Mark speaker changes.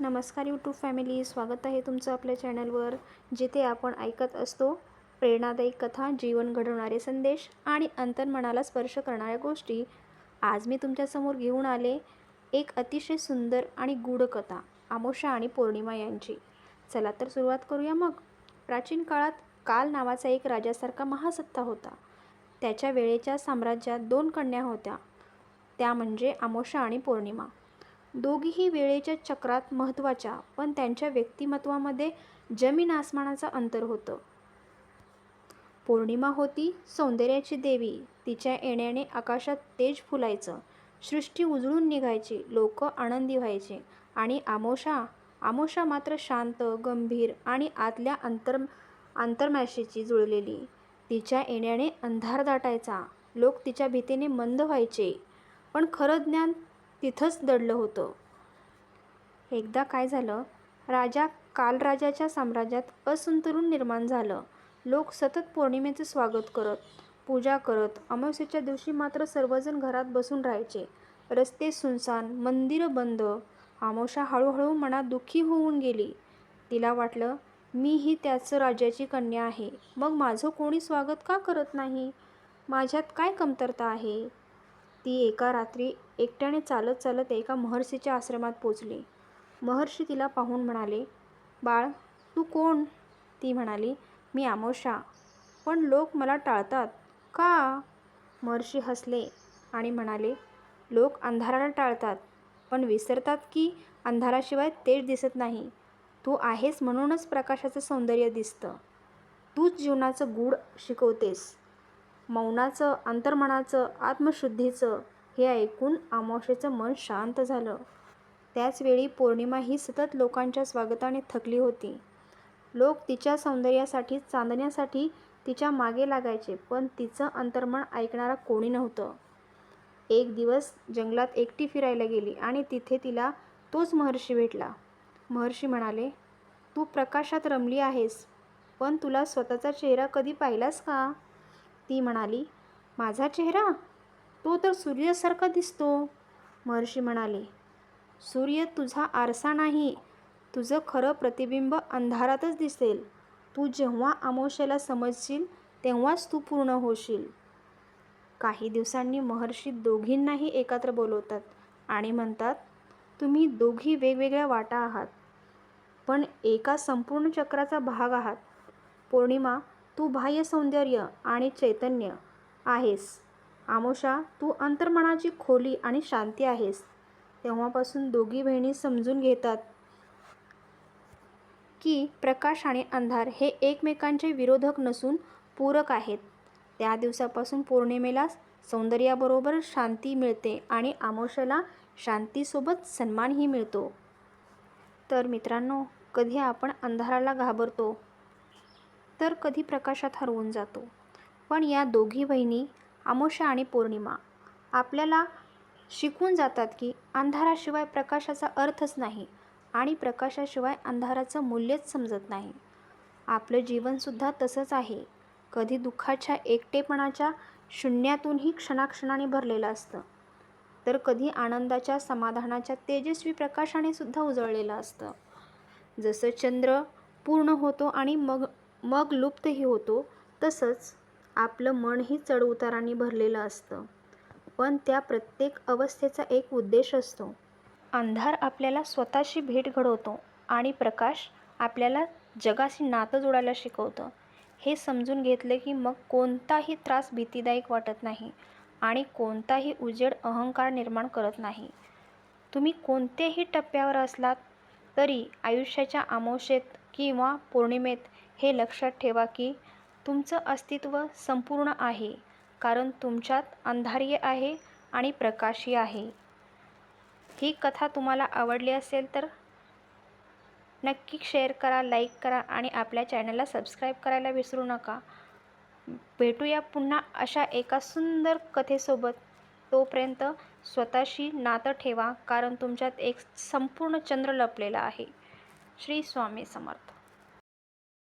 Speaker 1: नमस्कार YouTube family स्वागत आहे तुमचं आपल्या चॅनलवर जिथे आपण ऐकत असतो प्रेरणादायी कथा जीवन घडवणारे संदेश आणि अंतर्मनाला स्पर्श करणाऱ्या गोष्टी. आज मी तुमच्यासमोर घेऊन आले एक अतिशय सुंदर आणि गूढ कथा आमोषा आणि पौर्णिमा यांची. चला तर सुरुवात करूया मग. प्राचीन काळात काल नावाचा एक राजासारखा महासत्ता होता. त्याच्या वेळेच्या साम्राज्यात दोन कन्या होत्या. त्या म्हणजे आमोषा आणि पौर्णिमा. दोघीही वेळेच्या चक्रात महत्त्वाच्या पण त्यांच्या व्यक्तिमत्वामध्ये जमीन आसमानाचं अंतर होतं. पौर्णिमा होती सौंदर्याची देवी तिच्या येण्याने आकाशात तेज फुलायचं सृष्टी उजळून निघायची लोक आनंदी व्हायचे आणि आमोशा आमोशा मात्र शांत गंभीर आणि आतल्या अंतर आंतरमाशेची जुळलेली. तिच्या येण्याने अंधार दाटायचा लोक तिच्या भीतीने मंद व्हायचे पण खरं ज्ञान तिथंच दडलं होतं. एकदा काय झालं? राजा कालराजाच्या साम्राज्यात असंतुलन निर्माण झालं. लोक सतत पौर्णिमेचं स्वागत करत पूजा करत अमावस्येच्या दिवशी मात्र सर्वजण घरात बसून राहायचे. रस्ते सुनसान मंदिरं बंद. आमोशा हळूहळू मनात दुःखी होऊन गेली. तिला वाटलं मी ही त्याचं राजाची कन्या आहे. मग माझं कोणी स्वागत का करत नाही? माझ्यात काय कमतरता आहे? ती एका रात्री एकट्याने चालत चालत एका महर्षीच्या आश्रमात पोचली. महर्षी तिला पाहून म्हणाले बाळ तू कोण? ती म्हणाली मी आमोशा. पण लोक मला टाळतात. का? महर्षी हसले आणि म्हणाले लोक अंधाराला टाळतात पण विसरतात की अंधाराशिवाय तेज दिसत नाही. तू आहेस म्हणूनच प्रकाशाचं सौंदर्य दिसतं. तूच जीवनाचं गूढ शिकवतेस. मौनाचं अंतर्मनाचं आत्मशुद्धीचं हे ऐकून आमोशेचं मन शांत झालं. त्याचवेळी पौर्णिमा ही सतत लोकांच्या स्वागताने थकली होती. लोक तिच्या सौंदर्यासाठी चांदण्यासाठी तिच्यामागे लागायचे पण तिचं अंतर्मन ऐकणारा कोणी नव्हतं. एक दिवस जंगलात एकटी फिरायला गेली आणि तिथे तिला तोच महर्षी भेटला. महर्षी म्हणाले तू प्रकाशात रमली आहेस पण तुला स्वतःचा चेहरा कधी पाहिलास का? ती म्हणाली माझा चेहरा? तो तर सूर्यासारखा दिसतो. महर्षी म्हणाले सूर्य तुझा आरसा नाही तुझं खरं प्रतिबिंब अंधारातच दिसेल. तू जेव्हा आमोशेला समजशील तेव्हाच तू पूर्ण होशील. काही दिवसांनी महर्षी दोघींनाही एकत्र बोलवतात आणि म्हणतात तुम्ही दोघी वेगवेगळ्या वाटा आहात पण एका संपूर्ण चक्राचा भाग आहात. पौर्णिमा तू बाह्य सौंदर्य आणि चैतन्य आहेस. आमोशा तू अंतर्मनाची खोली आणि शांती आहेस. तेव्हापासून दोघी बहिणी समजून घेतात की प्रकाश आणि अंधार हे एकमेकांचे विरोधक नसून पूरक आहेत. त्या दिवसापासून पौर्णिमेला सौंदर्याबरोबर शांती मिळते आणि आमोशाला शांतीसोबत सन्मानही मिळतो. तर मित्रांनो कधी आपण अंधाराला घाबरतो? तर कधी प्रकाशात हरवून जातो. पण या दोघी बहिणी आमोशा आणि पौर्णिमा आपल्याला शिकून जातात की अंधाराशिवाय प्रकाशाचा अर्थच नाही आणि प्रकाशाशिवाय अंधाराचं मूल्यच समजत नाही. आपलं जीवनसुद्धा तसंच आहे. कधी दुःखाच्या एकटेपणाच्या शून्यातूनही क्षणाक्षणाने भरलेलं असतं. तर कधी आनंदाच्या समाधानाच्या तेजस्वी प्रकाशाने सुद्धा उजळलेलं असतं. जसं चंद्र पूर्ण होतो आणि मग मग लुप्तही होतो. तसंच आपलं मनही चढउतारांनी भरलेलं असतं. पण त्या प्रत्येक अवस्थेचा एक उद्देश असतो. अंधार आपल्याला स्वतःशी भेट घडवतो आणि प्रकाश आपल्याला जगाशी नातं जोडायला शिकवतं. हे समजून घेतलं की मग कोणताही त्रास भीतीदायक वाटत नाही आणि कोणताही उजेड अहंकार निर्माण करत नाही. तुम्ही कोणत्याही टप्प्यावर असलात तरी आयुष्याच्या आमोशेत किंवा पौर्णिमेत हे लक्षात ठेवा की तुमचं अस्तित्व संपूर्ण आहे कारण तुमच्यात अंधार्य आहे आणि प्रकाशी आहे. ही कथा तुम्हाला आवडली असेल तर नक्की शेअर करा लाईक करा आणि आपल्या चॅनलला सबस्क्राईब करायला विसरू नका. भेटूया पुन्हा अशा एका सुंदर कथेसोबत. तोपर्यंत स्वतःशी नातं ठेवा कारण तुमच्यात एक संपूर्ण चंद्र लपलेला आहे. श्री स्वामी समर्थ.